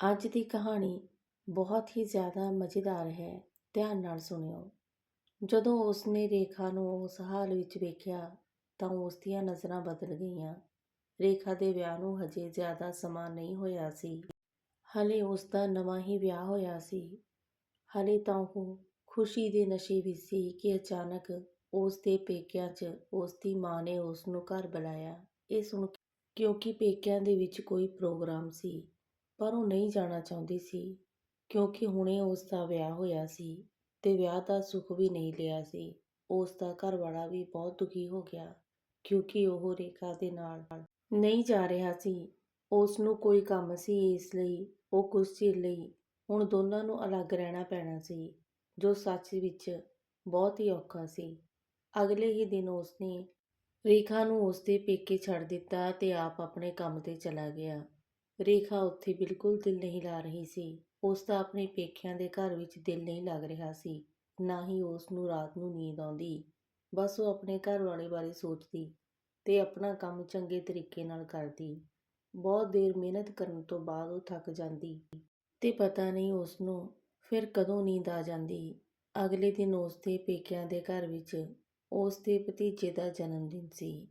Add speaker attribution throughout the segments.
Speaker 1: ਅੱਜ ਦੀ ਕਹਾਣੀ ਬਹੁਤ ਹੀ ਜ਼ਿਆਦਾ ਮਜ਼ੇਦਾਰ ਹੈ, ਧਿਆਨ ਨਾਲ ਸੁਣਿਓ। ਜਦੋਂ ਉਸਨੇ ਰੇਖਾ ਨੂੰ ਉਸ ਹਾਲ ਵਿੱਚ ਵੇਖਿਆ, ਤਾਂ ਉਸ ਦੀਆਂ ਨਜ਼ਰਾਂ ਬਦਲ ਗਈਆਂ। ਰੇਖਾ ਦੇ ਵਿਆਹ ਨੂੰ ਹਜੇ ਜ਼ਿਆਦਾ ਸਮਾਂ ਨਹੀਂ ਹੋਇਆ ਸੀ। ਹਲੇ ਉਸ ਦਾ ਨਵਾਂ ਹੀ ਵਿਆਹ ਹੋਇਆ ਸੀ। ਹਲੇ ਤਾਂ ਉਹ ਖੁਸ਼ੀ ਦੇ ਨਸ਼ੇ ਵਿੱਚ ਸੀ ਕਿ ਅਚਾਨਕ ਉਸ ਦੇ ਪੇਕਿਆਂ 'ਚ ਉਸ ਦੀ ਮਾਂ ਨੇ ਉਸ ਨੂੰ ਘਰ ਬੁਲਾਇਆ। ਇਹ ਸੁਣ ਕੇ, ਕਿਉਂਕਿ ਪੇਕਿਆਂ ਦੇ ਵਿੱਚ ਕੋਈ ਪ੍ਰੋਗਰਾਮ ਸੀ ਪਰ ਉਹ ਨਹੀਂ ਜਾਣਾ ਚਾਹੁੰਦੀ ਸੀ, ਕਿਉਂਕਿ ਹੁਣੇ ਉਸ ਦਾ ਵਿਆਹ ਹੋਇਆ ਸੀ ਅਤੇ ਵਿਆਹ ਦਾ ਸੁੱਖ ਵੀ ਨਹੀਂ ਲਿਆ ਸੀ। ਉਸ ਦਾ ਘਰ ਵੀ ਬਹੁਤ ਦੁਖੀ ਹੋ ਗਿਆ, ਕਿਉਂਕਿ ਉਹ ਰੇਖਾ ਦੇ ਨਾਲ ਨਹੀਂ ਜਾ ਰਿਹਾ ਸੀ। ਉਸ ਨੂੰ ਕੋਈ ਕੰਮ ਸੀ ਇਸ ਲਈ, ਉਹ ਕੁਝ ਚਿਰ ਲਈ ਹੁਣ ਦੋਨਾਂ ਨੂੰ ਅਲੱਗ ਰਹਿਣਾ ਪੈਣਾ ਸੀ, ਜੋ ਸੱਚ ਵਿੱਚ ਬਹੁਤ ਹੀ ਔਖਾ ਸੀ। ਅਗਲੇ ਹੀ ਦਿਨ ਉਸਨੇ ਰੇਖਾ ਨੂੰ ਉਸਦੇ ਪੇਕੇ ਛੱਡ ਦਿੱਤਾ ਤੇ ਆਪ ਆਪਣੇ ਕੰਮ ਤੇ ਚਲਾ ਗਿਆ। ਰੇਖਾ ਉੱਥੇ ਬਿਲਕੁਲ ਦਿਲ ਨਹੀਂ ਲਾ ਰਹੀ ਸੀ। ਉਸ ਦਾ ਆਪਣੇ ਪੇਕਿਆਂ ਦੇ ਘਰ ਵਿੱਚ ਦਿਲ ਨਹੀਂ ਲੱਗ ਰਿਹਾ ਸੀ। ਨਾ ਹੀ ਉਸ ਨੂੰ ਰਾਤ ਨੂੰ ਨੀਂਦ ਆਉਂਦੀ। ਬਸ ਉਹ ਆਪਣੇ ਘਰ ਵਾਲੇ ਬਾਰੇ ਸੋਚਦੀ ਤੇ ਆਪਣਾ ਕੰਮ ਚੰਗੇ ਤਰੀਕੇ ਨਾਲ ਕਰਦੀ। ਬਹੁਤ ਦੇਰ ਮਿਹਨਤ ਕਰਨ ਤੋਂ ਬਾਅਦ ਉਹ ਥੱਕ ਜਾਂਦੀ ਤੇ ਪਤਾ ਨਹੀਂ ਉਸ ਨੂੰ ਫਿਰ ਕਦੋਂ ਨੀਂਦ ਆ ਜਾਂਦੀ। ਅਗਲੇ ਦਿਨ ਉਸ ਦੇ ਪੇਕਿਆਂ ਦੇ ਘਰ ਵਿੱਚ ਉਸ ਦੇ ਭਤੀਜੇ ਦਾ ਜਨਮ ਦਿਨ ਸੀ।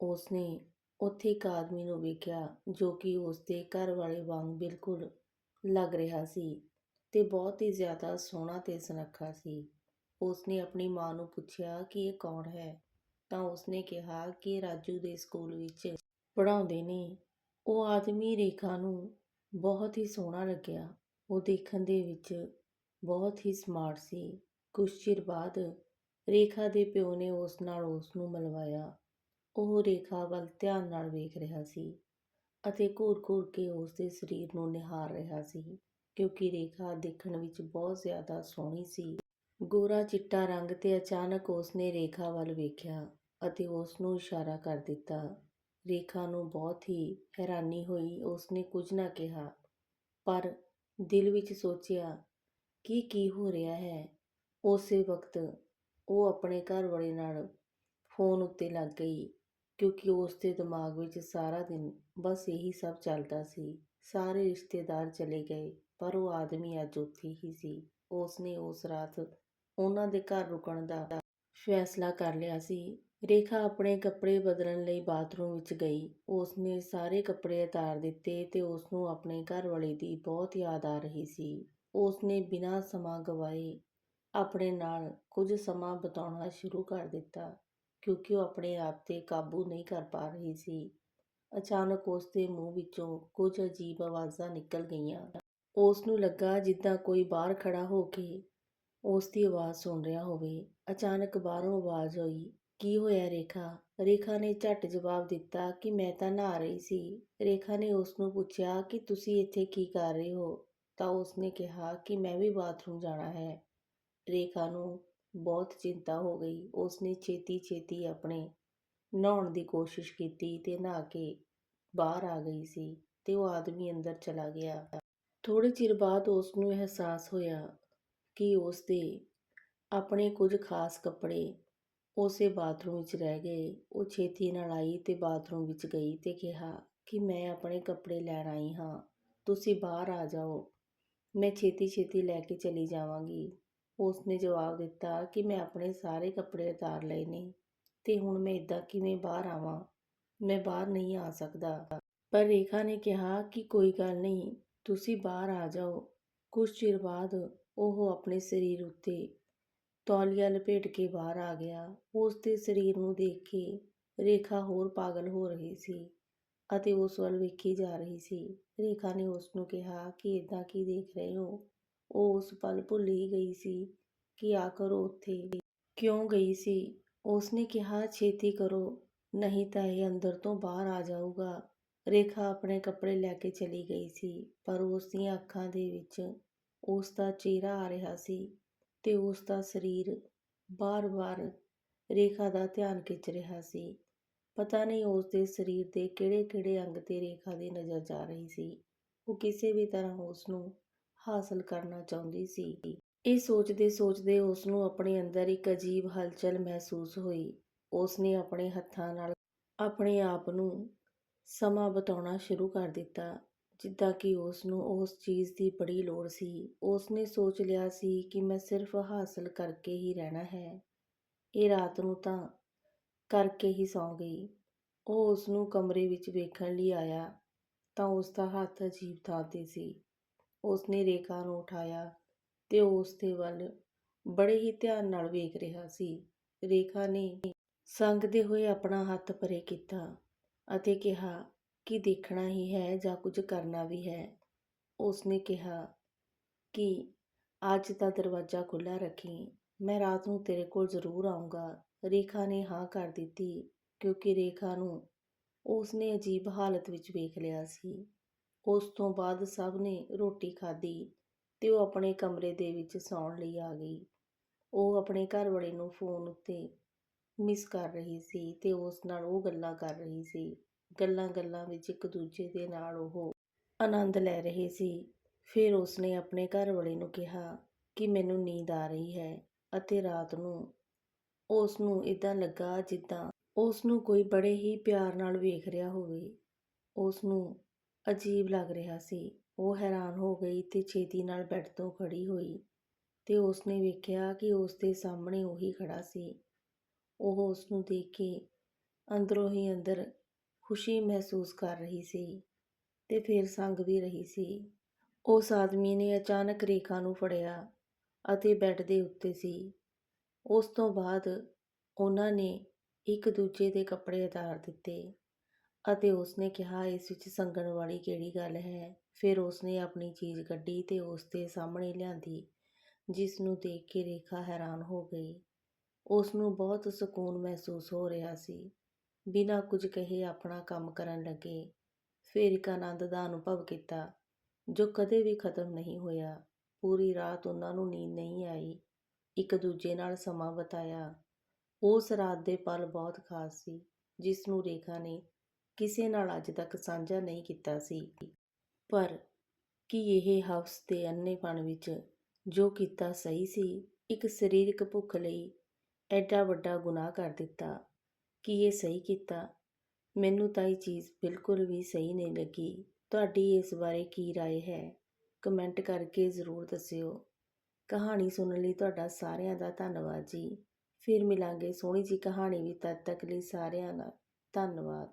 Speaker 1: ਉਸ ਨੇ ਉੱਥੇ ਇੱਕ ਆਦਮੀ ਨੂੰ ਵੇਖਿਆ ਜੋ ਕਿ ਉਸ ਦੇ ਘਰ ਵਾਲੇ ਵਾਂਗ ਬਿਲਕੁਲ ਲੱਗ ਰਿਹਾ ਸੀ ਤੇ ਬਹੁਤ ਹੀ ਜ਼ਿਆਦਾ ਸੋਹਣਾ ਤੇ ਸੁਨੱਖਾ ਸੀ। ਉਸ ਨੇ ਆਪਣੀ ਮਾਂ ਨੂੰ ਪੁੱਛਿਆ ਕਿ ਇਹ ਕੌਣ ਹੈ? ਤਾਂ ਉਸ ਨੇ ਕਿਹਾ ਕਿ ਰਾਜੂ ਦੇ ਸਕੂਲ ਵਿੱਚ ਪੜ੍ਹਾਉਂਦੇ ਨੇ। ਉਹ ਆਦਮੀ ਰੇਖਾ ਨੂੰ ਬਹੁਤ ਹੀ ਸੋਹਣਾ ਲੱਗਿਆ। ਉਹ ਦੇਖਣ ਦੇ ਵਿੱਚ ਬਹੁਤ ਹੀ ਸਮਾਰਟ ਸੀ। ਕੁਝ ਚਿਰ ਬਾਅਦ ਰੇਖਾ ਦੇ ਪਿਓ ਨੇ ਉਸ ਨਾਲ ਉਸ ਨੂੰ ਮਿਲਵਾਇਆ। ਉਹ ਰੇਖਾ ਵੱਲ ਧਿਆਨ ਨਾਲ ਵੇਖ ਰਿਹਾ ਸੀ ਅਤੇ ਘੂਰ-ਘੂਰ ਕੇ ਉਸ ਦੇ ਸਰੀਰ ਨੂੰ ਨਿਹਾਰ ਰਿਹਾ ਸੀ, ਕਿਉਂਕਿ ਰੇਖਾ ਦੇਖਣ ਵਿੱਚ ਬਹੁਤ ਜ਼ਿਆਦਾ ਸੋਹਣੀ ਸੀ। ਗੋਰਾ ਚਿੱਟਾ ਰੰਗ ਤੇ ਅਚਾਨਕ ਉਸ ਨੇ ਰੇਖਾ ਵੱਲ ਵੇਖਿਆ ਅਤੇ ਉਸ ਨੂੰ ਇਸ਼ਾਰਾ ਕਰ ਦਿੱਤਾ। ਰੇਖਾ ਨੂੰ ਬਹੁਤ ਹੀ ਹੈਰਾਨੀ ਹੋਈ ਉਸ ਨੇ ਕੁਝ ਨਾ ਕਿਹਾ, ਪਰ ਦਿਲ ਵਿੱਚ ਸੋਚਿਆ, ਕਿ, ਕੀ ਹੋ ਰਿਹਾ ਹੈ? ਉਸੇ ਵਕਤ ਉਹ ਆਪਣੇ ਘਰ ਵਾਲੇ ਨਾਲ ਫੋਨ ਉੱਤੇ ਲੱਗ ਗਈ। ਕਿਉਂਕਿ ਉਸ ਦੇ ਦਿਮਾਗ ਵਿੱਚ ਸਾਰਾ ਦਿਨ ਬਸ ਇਹੀ ਸਭ ਚੱਲਦਾ ਸੀ। ਸਾਰੇ ਰਿਸ਼ਤੇਦਾਰ ਚਲੇ ਗਏ, ਪਰ ਉਹ ਆਦਮੀ ਅੱਜ ਉੱਥੇ ਹੀ ਸੀ। ਉਸ ਨੇ ਉਸ ਰਾਤ ਉਹਨਾਂ ਦੇ ਘਰ ਰੁਕਣ ਦਾ ਫੈਸਲਾ ਕਰ ਲਿਆ ਸੀ। ਰੇਖਾ ਆਪਣੇ ਕੱਪੜੇ ਬਦਲਣ ਲਈ ਬਾਥਰੂਮ ਵਿੱਚ ਗਈ। ਉਸ ਨੇ ਸਾਰੇ ਕੱਪੜੇ ਉਤਾਰ ਦਿੱਤੇ ਤੇ ਉਸ ਨੂੰ ਆਪਣੇ ਘਰ ਵਾਲੇ ਦੀ ਬਹੁਤ ਯਾਦ ਆ ਰਹੀ ਸੀ। ਉਸ ਨੇ ਬਿਨਾਂ ਸਮਾਂ ਗਵਾਏ ਆਪਣੇ ਨਾਲ ਕੁਝ ਸਮਾਂ ਬਿਤਾਉਣਾ ਸ਼ੁਰੂ ਕਰ ਦਿੱਤਾ। ਕਿਉਂਕਿ ਉਹ ਆਪਣੇ ਆਪ ਤੇ ਕਾਬੂ ਨਹੀਂ ਕਰ ਪਾ ਰਹੀ ਸੀ। ਅਚਾਨਕ ਉਸ ਦੇ ਮੂੰਹ ਵਿੱਚੋਂ ਕੁਝ ਅਜੀਬ ਆਵਾਜ਼ਾਂ ਨਿਕਲ ਗਈਆਂ। ਉਸ ਨੂੰ ਲੱਗਾ ਜਿੱਦਾਂ ਕੋਈ ਬਾਹਰ ਖੜਾ ਹੋ ਕੇ ਉਸ ਦੀ ਆਵਾਜ਼ ਸੁਣ ਰਿਹਾ ਹੋਵੇ। ਅਚਾਨਕ ਬਾਹਰੋਂ ਆਵਾਜ਼ ਹੋਈ ਕੀ ਹੋਇਆ ਰੇਖਾ? ਰੇਖਾ ਨੇ ਝਟ ਜਵਾਬ ਦਿੱਤਾ ਕਿ ਮੈਂ ਤਾਂ ਨਹਾ ਰਹੀ ਸੀ। ਰੇਖਾ ਨੇ ਉਸ ਨੂੰ ਪੁੱਛਿਆ ਕਿ ਤੁਸੀਂ ਇੱਥੇ ਕੀ ਕਰ ਰਹੇ ਹੋ? ਤਾਂ ਉਸ ਨੇ ਕਿਹਾ ਕਿ ਮੈਂ ਵੀ ਬਾਥਰੂਮ ਜਾਣਾ ਹੈ। ਰੇਖਾ ਨੂੰ ਬਹੁਤ ਚਿੰਤਾ ਹੋ ਗਈ। ਉਸਨੇ ਛੇਤੀ ਛੇਤੀ ਆਪਣੇ ਨਹਾਉਣ ਦੀ ਕੋਸ਼ਿਸ਼ ਕੀਤੀ ਤੇ ਨਹਾ ਕੇ ਬਾਹਰ ਆ ਗਈ ਸੀ ਤੇ ਉਹ ਆਦਮੀ ਅੰਦਰ ਚਲਾ ਗਿਆ। ਥੋੜੇ ਚਿਰ ਬਾਅਦ ਉਸ ਨੂੰ ਅਹਿਸਾਸ ਹੋਇਆ ਕਿ ਉਸ ਦੇ ਆਪਣੇ ਕੁਝ ਖਾਸ ਕੱਪੜੇ ਉਸੇ ਬਾਥਰੂਮ ਵਿੱਚ ਰਹਿ ਗਏ। ਉਹ ਛੇਤੀ ਨਾਲ ਆਈ ਤੇ ਬਾਥਰੂਮ ਵਿੱਚ ਗਈ ਤੇ ਕਿਹਾ ਕਿ ਮੈਂ ਆਪਣੇ ਕੱਪੜੇ ਲੈਣ ਆਈ ਹਾਂ। ਤੁਸੀਂ ਬਾਹਰ ਆ ਜਾਓ। ਮੈਂ ਛੇਤੀ ਛੇਤੀ ਲੈ ਕੇ ਚਲੀ ਜਾਵਾਂਗੀ। ਉਸ ਨੇ ਜਵਾਬ ਦਿੱਤਾ ਕਿ ਮੈਂ ਆਪਣੇ ਸਾਰੇ ਕੱਪੜੇ ਉਤਾਰ ਲਏ ਨੇ ਤੇ ਹੁਣ ਮੈਂ ਇੱਦਾਂ ਕਿਵੇਂ ਬਾਹਰ ਆਵਾਂ? ਮੈਂ ਬਾਹਰ ਨਹੀਂ ਆ ਸਕਦਾ। ਪਰ ਰੇਖਾ ਨੇ ਕਿਹਾ ਕਿ ਕੋਈ ਗੱਲ ਨਹੀਂ, ਤੁਸੀਂ ਬਾਹਰ ਆ ਜਾਓ। ਕੁਝ ਚਿਰ ਬਾਅਦ ਉਹ ਆਪਣੇ ਸਰੀਰ ਉੱਤੇ ਤੌਲੀਆ ਲਪੇਟ ਕੇ ਬਾਹਰ ਆ ਗਿਆ। ਉਸ ਦੇ ਸਰੀਰ ਨੂੰ ਦੇਖ ਕੇ ਰੇਖਾ ਹੋਰ ਪਾਗਲ ਹੋ ਰਹੀ ਸੀ ਅਤੇ ਉਸ ਵੱਲ ਵੇਖੀ ਜਾ ਰਹੀ ਸੀ। ਰੇਖਾ ਨੇ ਉਸ ਨੂੰ ਕਿਹਾ ਕਿ ਇਦਾਂ ਕੀ ਦੇਖ ਰਹੇ ਹੋ? ਉਹ ਉਸ ਪਲ ਭੁੱਲ ਹੀ ਗਈ ਸੀ ਕਿ ਆਖਰ ਉਹ ਉੱਥੇ ਕਿਉਂ ਗਈ ਸੀ। ਉਸਨੇ ਕਿਹਾ, ਛੇਤੀ ਕਰੋ, ਨਹੀਂ ਤਾਂ ਇਹ ਅੰਦਰ ਤੋਂ ਬਾਹਰ ਆ ਜਾਊਗਾ। ਰੇਖਾ ਆਪਣੇ ਕੱਪੜੇ ਲੈ ਕੇ ਚਲੀ ਗਈ ਸੀ, ਪਰ ਉਸ ਦੀਆਂ ਅੱਖਾਂ ਦੇ ਵਿੱਚ ਉਸ ਦਾ ਚਿਹਰਾ ਆ ਰਿਹਾ ਸੀ ਤੇ ਉਸ ਦਾ ਸਰੀਰ ਬਾਰ-ਬਾਰ ਰੇਖਾ ਦਾ ਧਿਆਨ ਖਿੱਚ ਰਿਹਾ ਸੀ। ਪਤਾ ਨਹੀਂ ਉਸ ਦੇ ਸਰੀਰ ਦੇ ਕਿਹੜੇ-ਕਿਹੜੇ ਅੰਗ ਤੇ ਰੇਖਾ ਦੀ ਨਜ਼ਰ ਜਾ ਰਹੀ ਸੀ। ਉਹ ਕਿਸੇ ਵੀ ਤਰ੍ਹਾਂ ਉਸ ਨੂੰ ਹਾਸਲ ਕਰਨਾ ਚਾਹੁੰਦੀ ਸੀ। ਇਹ ਸੋਚਦੇ ਸੋਚਦੇ ਉਸ ਨੂੰ ਆਪਣੇ ਅੰਦਰ ਇੱਕ ਅਜੀਬ ਹਲਚਲ ਮਹਿਸੂਸ ਹੋਈ। ਉਸ ਨੇ ਆਪਣੇ ਹੱਥਾਂ ਨਾਲ ਆਪਣੇ ਆਪ ਨੂੰ ਸਮਾਂ ਬਿਤਾਉਣਾ ਸ਼ੁਰੂ ਕਰ ਦਿੱਤਾ, ਜਿੱਦਾਂ ਕਿ ਉਸ ਨੂੰ ਉਸ ਚੀਜ਼ ਦੀ ਬੜੀ ਲੋੜ ਸੀ। ਉਸਨੇ ਸੋਚ ਲਿਆ ਸੀ ਕਿ ਮੈਂ ਸਿਰਫ ਹਾਸਲ ਕਰਕੇ ਹੀ ਰਹਿਣਾ ਹੈ। ਇਹ ਰਾਤ ਨੂੰ ਤਾਂ ਕਰਕੇ ਹੀ ਸੌਂ ਗਈ। ਉਹ ਉਸ ਨੂੰ ਕਮਰੇ ਵਿੱਚ ਵੇਖਣ ਲਈ ਆਇਆ ਤਾਂ ਉਸ ਦਾ ਹੱਥ ਅਜੀਬ ਥਾਂ 'ਤੇ ਸੀ। ਉਸਨੇ ਰੇਖਾ ਨੂੰ ਉਠਾਇਆ ਤੇ ਉਹ ਉਸ ਦੇ ਵੱਲ ਬੜੇ ਹੀ ਧਿਆਨ ਨਾਲ ਵੇਖ ਰਿਹਾ ਸੀ। ਰੇਖਾ ਨੇ ਸੰਗਦੇ ਹੋਏ ਆਪਣਾ ਹੱਥ ਪਰੇ ਕੀਤਾ ਅਤੇ ਕਿਹਾ, ਕਿ ਦੇਖਣਾ ਹੀ ਹੈ ਜਾਂ ਕੁਝ ਕਰਨਾ ਵੀ ਹੈ? ਉਸਨੇ ਕਿਹਾ, ਕਿ? ਅੱਜ ਦਾ ਦਰਵਾਜ਼ਾ ਖੁੱਲ੍ਹਾ ਰੱਖੀ। ਮੈਂ ਰਾਤ ਨੂੰ ਤੇਰੇ ਕੋਲ ਜ਼ਰੂਰ ਆਉਂਗਾ ਰੇਖਾ ਨੇ ਹਾਂ ਕਰ ਦਿੱਤੀ ਕਿਉਂਕਿ ਰੇਖਾ ਨੂੰ ਉਸਨੇ ਅਜੀਬ ਹਾਲਤ ਵਿੱਚ ਵੇਖ ਲਿਆ ਸੀ। ਉਸ ਤੋਂ ਬਾਅਦ ਸਭ ਨੇ ਰੋਟੀ ਖਾਧੀ ਤੇ ਉਹ ਆਪਣੇ ਕਮਰੇ ਦੇ ਵਿੱਚ ਸੌਣ ਲਈ ਆ ਗਈ। ਉਹ ਆਪਣੇ ਘਰ ਵਾਲੇ ਨੂੰ ਫੋਨ ਉੱਤੇ ਮਿਸ ਕਰ ਰਹੀ ਸੀ ਤੇ ਉਸ ਨਾਲ ਉਹ ਗੱਲਾਂ ਕਰ ਰਹੀ ਸੀ। ਗੱਲਾਂ ਗੱਲਾਂ ਵਿੱਚ ਇੱਕ ਦੂਜੇ ਦੇ ਨਾਲ ਉਹ ਆਨੰਦ ਲੈ ਰਹੇ ਸੀ। ਫਿਰ ਉਸਨੇ ਆਪਣੇ ਘਰ ਵਾਲੇ ਨੂੰ ਕਿਹਾ ਕਿ ਮੈਨੂੰ ਨੀਂਦ ਆ ਰਹੀ ਹੈ ਅਤੇ ਰਾਤ ਨੂੰ ਉਸ ਨੂੰ ਇਦਾਂ ਲੱਗਾ ਜਿੱਦਾਂ ਉਸ ਨੂੰ ਕੋਈ ਬੜੇ ਹੀ ਪਿਆਰ ਨਾਲ ਵੇਖ ਰਿਹਾ ਹੋਵੇ। ਉਸ ਨੂੰ ਅਜੀਬ ਲੱਗ ਰਿਹਾ ਸੀ। ਉਹ ਹੈਰਾਨ ਹੋ ਗਈ ਤੇ ਛੇਤੀ ਨਾਲ ਬੈੱਡ ਤੋਂ ਖੜ੍ਹੀ ਹੋਈ ਤੇ ਉਸਨੇ ਵੇਖਿਆ ਕਿ ਉਸ ਦੇ ਸਾਹਮਣੇ ਉਹੀ ਖੜਾ ਸੀ। ਉਹ ਉਸ ਨੂੰ ਦੇਖ ਕੇ ਅੰਦਰੋਂ ਹੀ ਅੰਦਰ ਖੁਸ਼ੀ ਮਹਿਸੂਸ ਕਰ ਰਹੀ ਸੀ ਤੇ ਫਿਰ ਸੰਗ ਵੀ ਰਹੀ ਸੀ। ਉਸ ਆਦਮੀ ਨੇ ਅਚਾਨਕ ਰੇਖਾ ਨੂੰ ਫੜਿਆ ਅਤੇ ਬੈੱਡ ਦੇ ਉੱਤੇ ਸੀ। ਉਸ ਤੋਂ ਬਾਅਦ ਉਹਨਾਂ ਨੇ ਇੱਕ ਦੂਜੇ ਦੇ ਕੱਪੜੇ ਉਤਾਰ ਦਿੱਤੇ। ਅਤੇ ਉਸਨੇ ਕਿਹਾ, ਇਸ ਵਿੱਚ ਸੰਗਣ ਵਾਲੀ ਕਿਹੜੀ ਗੱਲ ਹੈ? ਫਿਰ ਉਸਨੇ ਆਪਣੀ ਚੀਜ਼ ਕੱਢੀ ਤੇ ਉਸ ਦੇ ਸਾਹਮਣੇ ਲਿਆਂਦੀ, ਜਿਸ ਨੂੰ ਦੇਖ ਕੇ ਰੇਖਾ ਹੈਰਾਨ ਹੋ ਗਈ। ਉਸ ਨੂੰ ਬਹੁਤ ਸਕੂਨ ਮਹਿਸੂਸ ਹੋ ਰਿਹਾ ਸੀ। ਬਿਨਾਂ ਕੁਝ ਕਹੇ ਆਪਣਾ ਕੰਮ ਕਰਨ ਲੱਗੇ। ਫਿਰ ਇੱਕ ਆਨੰਦ ਦਾ ਅਨੁਭਵ ਕੀਤਾ, ਜੋ ਕਦੇ ਵੀ ਖਤਮ ਨਹੀਂ ਹੋਇਆ। ਪੂਰੀ ਰਾਤ ਉਹਨਾਂ ਨੂੰ ਨੀਂਦ ਨਹੀਂ ਆਈ। ਇੱਕ ਦੂਜੇ ਨਾਲ ਸਮਾਂ ਬਿਤਾਇਆ। ਉਸ ਰਾਤ ਦੇ ਪਲ ਬਹੁਤ ਖਾਸ ਸੀ, ਜਿਸ ਨੂੰ ਰੇਖਾ ਨੇ ਕਿਸੇ ਨਾਲ ਅੱਜ ਤੱਕ ਸਾਂਝਾ ਨਹੀਂ ਕੀਤਾ ਸੀ ਪਰ ਕੀ ਇਹ ਹਵਸ ਤੇ ਅੰਨੇਪਣ ਵਿੱਚ ਜੋ ਕੀਤਾ ਸਹੀ ਸੀ ਇੱਕ ਸਰੀਰਕ ਭੁੱਖ ਲਈ ਐਡਾ ਵੱਡਾ ਗੁਨਾਹ ਕਰ ਦਿੱਤਾ ਕੀ ਇਹ ਸਹੀ ਕੀਤਾ ਮੈਨੂੰ ਤਾਂ ਇਹ ਚੀਜ਼ ਬਿਲਕੁਲ ਵੀ ਸਹੀ ਨਹੀਂ ਲੱਗੀ ਤੁਹਾਡੀ ਇਸ ਬਾਰੇ ਕੀ رائے ਹੈ ਕਮੈਂਟ ਕਰਕੇ ਜ਼ਰੂਰ ਦੱਸਿਓ ਕਹਾਣੀ ਸੁਣਨ ਲਈ ਤੁਹਾਡਾ ਸਾਰਿਆਂ ਦਾ ਧੰਨਵਾਦ ਜੀ ਫਿਰ ਮਿਲਾਂਗੇ ਸੋਹਣੀ ਜੀ ਕਹਾਣੀ ਵੀ ਤਦ ਤੱਕ ਲਈ ਸਾਰਿਆਂ ਦਾ ਧੰਨਵਾਦ